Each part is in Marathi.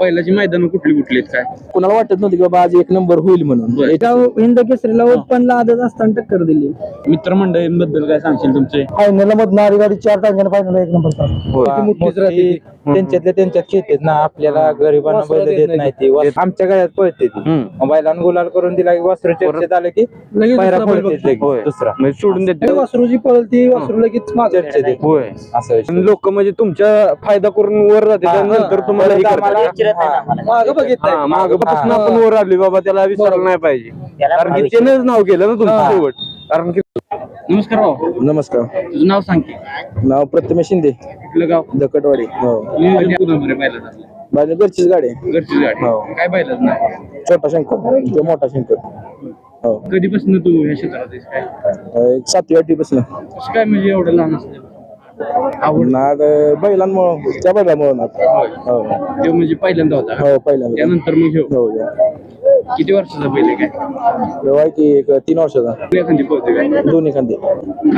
बैलाची मैदान कुठली कुठली आहेत काय? कुणाला वाटत नव्हतं की बाबा आज एक नंबर होईल म्हणून. बरं. एका हिंद केसरीला उत्पन्न आदत असताना टक्कर दिली. मित्रमंडळींबद्दल काय सांगशील तुमचे? फायनल मधून आरी गाडी चार टांग्याने फायनल एक नंबर मोठी त्यांच्यातल्या त्यांच्यात खेळतात ना आपल्याला गरिबांना बैल देत नाही ती. वास- आमच्या गळ्यात पळते ती. हम्म. बैलांना गुलाल करून दिला की वासरू चर्चेत आलं की लगेच पायरा दुसरा बैल पळते बघतो. लगेच होय. दुसरा. म्हणजे सोडून देते वासरूची पळती वासरू लगेच मागे चर्चेत येते. होय. असं विषय. लोक म्हणजे तुमच्या फायदा करून वर जाते नंतर तुम्हाला हे परत करतात. आम्हाला- मागं बघित हा, मागपासून आपण वर आलोय बाबा. त्याला विचारायला नाही पाहिजे. कारण की त्यानेच नाव केलं ना तुमचं शेवट. कारण की नमस्कार भाऊ. नमस्कार. तुझं नाव सांग की. नाव प्रथमेश शिंदे. कुठलं गाव? दकटवाडी हो. नियोजन? माझी घरचीच गाडी. आहे. घरची गाडी. हो. काय बैलाच नाही छोटा शंकर तो मोठा शंकर. हो. कधीपासून तू ह्या क्षेत्रात आहेस काय? एक सातवी आठवी बसलं कसं काय म्हणजे एवढं लहान असतं आवड? नाद बैलांमुळं त्या बैलामुळं नाद. हो. तो म्हणजे पहिल्यांदा होता. हो पहिल्यांदा. त्यानंतर मग ह्यो. हो हो. किती वर्षाचा आहे काय? आहे की एक तीन वर्षाचा. एखादी काय? दोन्ही खांदे.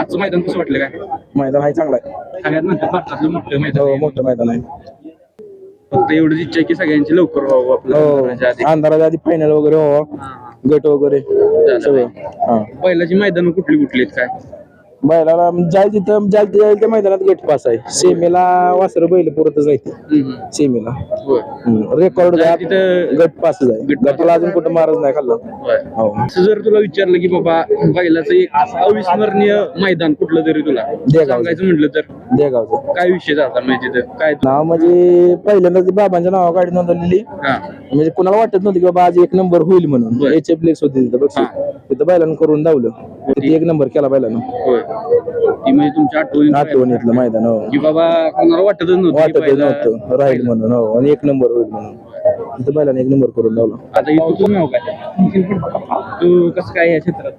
आजचं मैदान कसं वाटलं काय? मैदान आहे चांगला आहे. सगळ्यात म्हणतात भारतातलं मोठं मैदान हो आहे. मोठं मैदान आहे. फक्त एवढीच इच्छा आहे की सगळ्यांची लवकर व्हावं. हो अंधाराच्या आधी फायनल वगैरे हो गट वगैरे सगळं. हा. बैलाची मैदान कुठली कुठली आहेत काय? बैलाला जाय तिथं जाय जाईल त्या मैदानात गट पास आहे. सेमीला वासर बैल पुरतच आहे ते सेमीला. रेकॉर्ड गट पासच आहे. गटाला अजून कुठं महाराज नाही खाल्ला. हो. जर तुला विचारलं की बाबा बैलाचं एक अविस्मरणीय मैदान कुठलं तरी तुला. सांगायचं म्हटलं तर? देगावचं. काय विषय जातात म्हणजे तिथं काय नाव म्हणजे पहिल्यांदा बाबांच्या नावा गाडी नोंदवलेली. म्हणजे कुणाला वाटत नव्हतं की बाबा आज एक नंबर होईल म्हणून. एच एफ लेक्स होती तिथं तिथं बैलानं करून धावलं. एक नंबर केला बैलानं. होय. ती म्हणजे तुमच्या आठवणी आठवणीतलं मैदान हो. की बाबा कोणाला वाटतच नव्हतं की राहील म्हणून हो. आणि एक नंबर होईल म्हणून. बैलाने एक नंबर करून लावला आता इथं तुम्ही हो काय तू कसं काय या क्षेत्रात?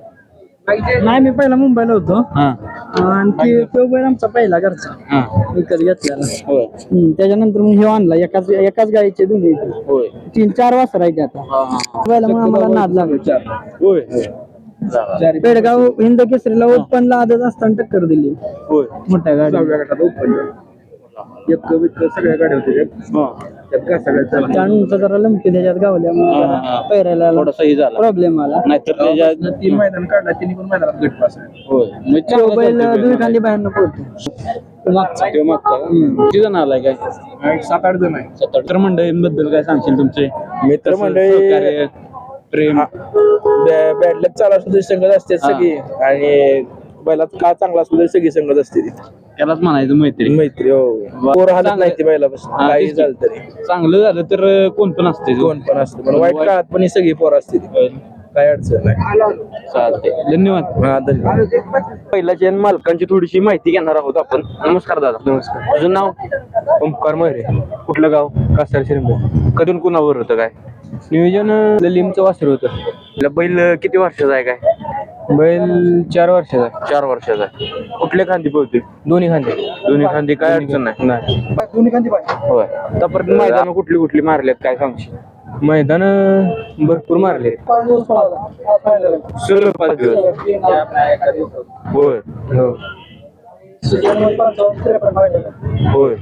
नाही मी पहिला मुंबईला होतो. हा. आणि ते तो बैल आमचा पहिला घरचा. हा. विकत घेतलेला. होय. हम्म, त्याच्यानंतर मग हे आणला. एकाच एकाच गाडीचे दोन्ही. होय. तीन चार वाजता राहायचे आता. हा हा बैला मग आम्हाला नाद लागायचा होय. पेडगाव हिंद केसरीला उत्पन्न आदत असताना टक्कर दिली. होय. मोठ्या गाडी सहाव्या गटात ओपन. एक विक सगळ्या गाड्या होत्या त्यात काय सगळ्यात त्यानंतर जरा लंपी त्याच्यात गावल्या. पैरायला थोडासा हे झाला. प्रॉब्लेम आला. नाहीतर त्याच्या तीन मैदान काढला तिन्ही पण मैदानात गट पास आहे होय. तो चांगला बैल चालतोय दुई. खाली बाहेर पडतो मागचा तो मागचा? का? किती जण आलाय काय? सात आठ जण आहे. सात आठ. तर मंडळींबद्दल काय सांगशील तुमचे? मित्रमंडळी सहकार्य, प्रेम. बॅड लक चालू तरी संगत असते सगळी. आणि बैलात का चांगला असू तरी सगळी संगत असते ती. त्यालाच म्हणायचं मैत्री. मैत्री हो. पोर हालत नाही ती बैलापासून. हा, काही तेच की. झालं तरी. चांगलं झालं तर कोण पण असते कोण पण असतं. पण वाईट काळात पण ही सगळी पोरं असते ती. काय अडचण नाही. चालते धन्यवाद. हा धन्यवाद. पहिल्याची आणि मालकांची थोडीशी माहिती घेणार आहोत आपण. नमस्कार दादा. नमस्कार. तुझं नाव? ओंकार मोहरे. कुठलं गाव? कासार शिरंबे कधून कुणावर होतं काय? नियोजन लिमचं वासर होतं. आपला बैल किती वर्षाचा आहे काय? बैल चार वर्षाचा चार वर्षाचा आहे. कुठल्या खांदी पोहते दोन्ही खांदे. दोन्ही खांदी काय अडचण नाही. नाही. दोन्ही खांदे होय. आतापर्यंत मैदान कुठली कुठली मारलेत काय सांगशील? मैदान भरपूर मारले सलग पाच दिवस. होय. हो. होय.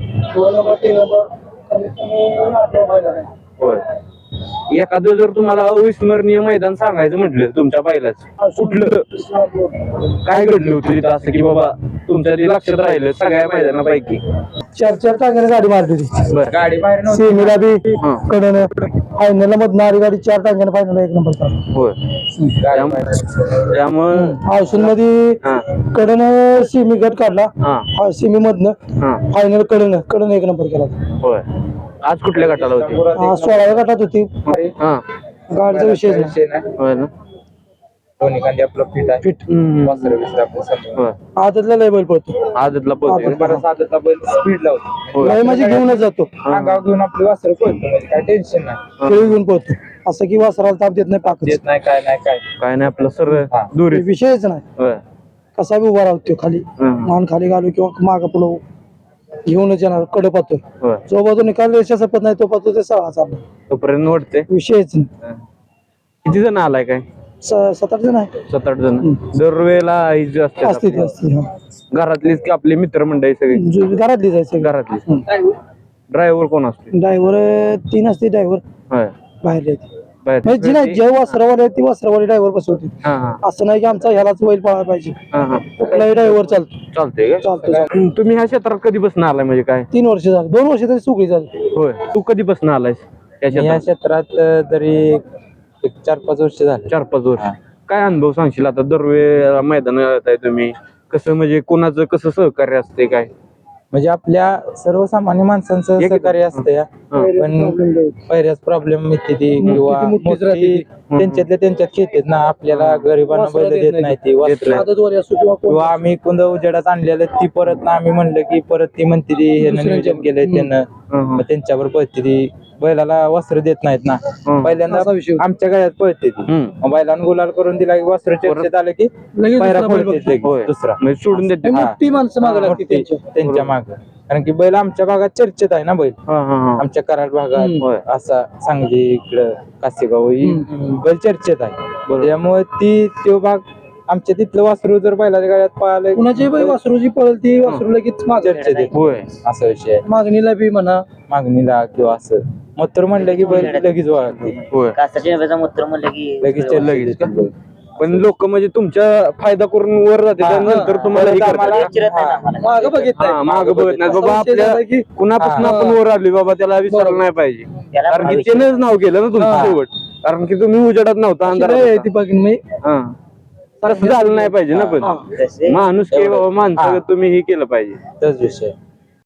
होय. एखादं जर तुम्हाला अविस्मरणीय मैदान सांगायचं म्हटलं तुमच्या बैलाच कुठलं? काय घडलं होतं तिथं असं की बाबा तुमच्या ते लक्षात राहिलं सगळ्या मैदानापैकी? चार चार टांग्याने गाडी मारली होती. बर. गाडी बाहेर सेमीला बी हा. कडन फायनल मधून आरी गाडी चार टांग्याने फायनल एक नंबर काढला. होय. त्यामुळं त्यामुळं औषधमध्ये हा. कडन सेमी गट काढला. हा. सेमी मधनं हा. फायनल कडन कडन एक नंबर केला. होय. आज कुठल्या गटाला होती? सोळाव्या गटात होती. हा. गाडीचा विषय नाही. होय ना? दोन्ही खांदे आपलं फिट आहे. फिट वासर आपलं होय. आदतला लय बैल पडतो आदतला पळतोय बराच आदतला बैल स्पीड लावतो होय. लय म्हणजे घेऊनच जातो. अंगावर घेऊन आपली वासर पळतो म्हणजे काय टेन्शन नाही. खेळी घेऊन पळतो. असं की वासराला ताप देत नाही पाकच. देत नाही काय नाही काय. काय नाही आपलं सरळ हा. दुरी विषयच नाही. होय. कसा बी उभा राहतो खाली. हं. मान खाली घालू किंवा माग पुढं घेऊनच येणार कडे होय. जो बाजू निकाल रेषा सपत नाही तो पाहतो ते सहा चालला तोपर्यंत वाटते विषयच नाही. किती जण आलाय काय? स- सात आठ जण आहे. सात आठ जण. दरवेळेला जी असते असते ती असते हा. घरातलीच की आपली मित्रमंडळी सगळी? जो- घरातली जायचं घरातली ड्रायव्हर कोण असतो? ड्रायव्हर तीन असते ड्रायव्हर. होय. बाहेर येते. बर. म्हणजे जी नाही जे वासरावाले आहेत ती वासरावाली ड्रायव्हर बसवते हा हा. असं नाही की आमचा ह्यालाच बैल पळायला पाहिजे. हा हा. कुठलाही ड्रायव्हर चालतो. चालतंय का? चालतो चालतो. तुम्ही ह्या क्षेत्रात कधी बसन आलाय म्हणजे काय? तीन वर्ष झाली. दोन वर्ष तरी सुकळी झाली. होय. तू कधी बसन आलायस या या क्षेत्रात? क्षेत्रात तरी एक चार पाच वर्ष झाले. चार पाच वर्ष काय अनुभव सांगशील आता? दरवेळेला मैदान आहे तुम्ही. कसं म्हणजे कोणाचं कसं सहकार्य असते काय? म्हणजे आपल्या सर्वसामान्य माणसांचं सहकार्य असतं या. पण पहिल्याच प्रॉब्लेम येते ती किंवा मोठी त्यांच्यातल्या त्यांच्यात घेतात ना आपल्याला गरिबांना बैल देत नाही. ती किंवा आम्ही कुंद उजेडात आणलेलं ती परत ना आम्ही म्हणलं की परत ती म्हणते ती ह्यानं दुसऱ्यांच्या- नियोजन केलंय त्यानं. हं. त्यांच्यावर पळते ती. बैलाला वस्त्र देत नाहीत ना. पहिल्यांदा असा विषय होता. आमच्या गळ्यात पळते ती. मग बैलानं गुलाल करून दिला की वस्त्र चर्चेत आलं की लगेच दुसरा बैल पळते बघतो. लगेच होय. दुसरा. म्हणजे सोडून देते. हा. मोठी माणसं मागे लागते मोठी त्यांच्या. त्यांच्या माग. कारण की बैल आमच्या भागात चर्चेत आहे ना बैल. हा हा हा. आमच्या कराड भागात हम्म. होय. असा सांगली इकडं कासेगाव ही बैल चर्चेत आहे. त्यामुळे ती तो भाग आमच्या तिथलं वासरू जर बैलाच्या गाड्यात पाहिलं कुणाची बाई वासरूची पळल ती वासरू लगेच माग चर्चेत येते. होय. असा विषय आहे. मागणीला बी म्हणा. मागणीला किंवा असं. मग तर म्हणलं की बैल लगेच वळते होय कासाच्या नव्याचा मूत्र म्हणलं की लगेच लगेच. पण लोक म्हणजे तुमच्या फायदा करून वर जाते हा. त्यानंतर तुम्हाला हे परत करतात. आम्हाला- चिरत नाही ना हा. आम्हाला. माग बघित हा माग बघत नाही बाबा झाला आपल्या की कुणापासून हा. आपण वर आलोय बाबा त्याला विसरायला नाही पाहिजे त्याला कारण की त्यानेच नाव केलं ना तुमचं हा. शेवट कारण की तुम्ही उजेडात नव्हता अंधारात होता. ती बघीन मी हा. तसं झालं नाही पाहिजे ना पण तसे- माणूस की बाबा माणसं हा. तुम्ही हे केलं पाहिजे विषय